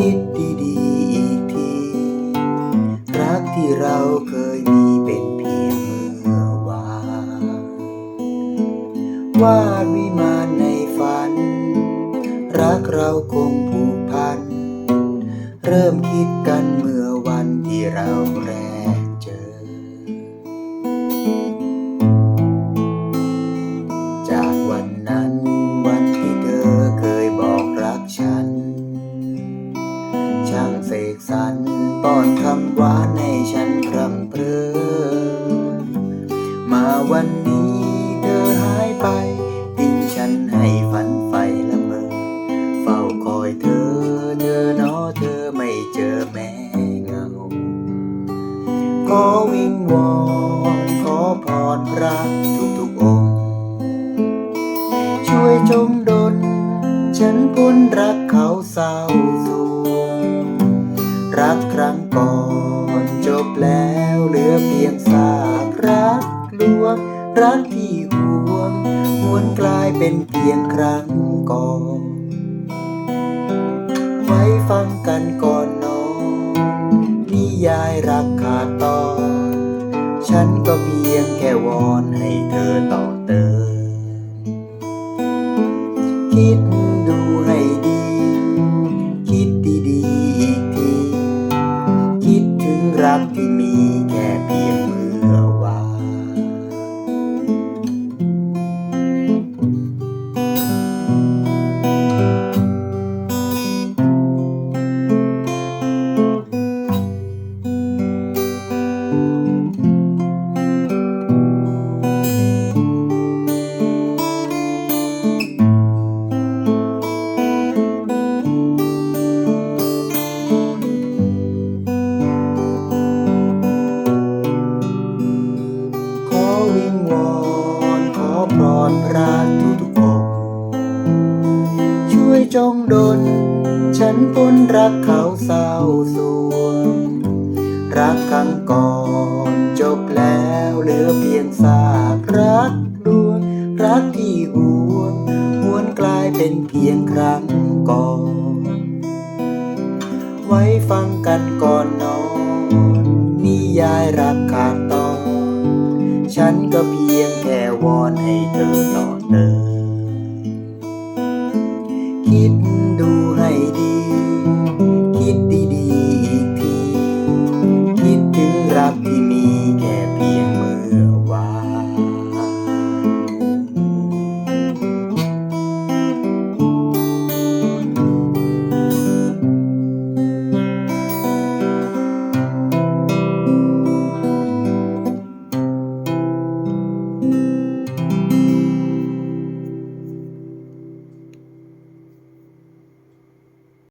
คิดดีๆอีกที รักที่เราเคยมีเป็นเพียงเมื่อวานวาดวิมานในฝัน รักเราคงผูกพัน เริ่มคิดกันเมื่อวันที่เราแรก ขอวิงวอนขอพรพระทุกทุกๆองค์ ช่วยจงดลฉันพ้นรักเขาเศร้าสวงรักครั้งก่อนจบแล้วเหลือเพียงซากรักลวงรักที่ห่วงหวนกลายเป็นเพียงครั้งก่อนไว้ฟังกันก่อนนอนนิยายรัก ก็เพียงแค่วอนให้เธอต่อเติมคิด ฉันพ้นรักเขาเศร้าสวงรักครั้งก่อนจบแล้วเหลือเพียงซากรักลวงรักที่หวงหวนกลายเป็นเพียงครั้งก่อน ไว้ฟังกันก่อนนอนนิยายรักขาดตอนฉันก็เพียงแค่วอนให้เธอต่อเติมคิด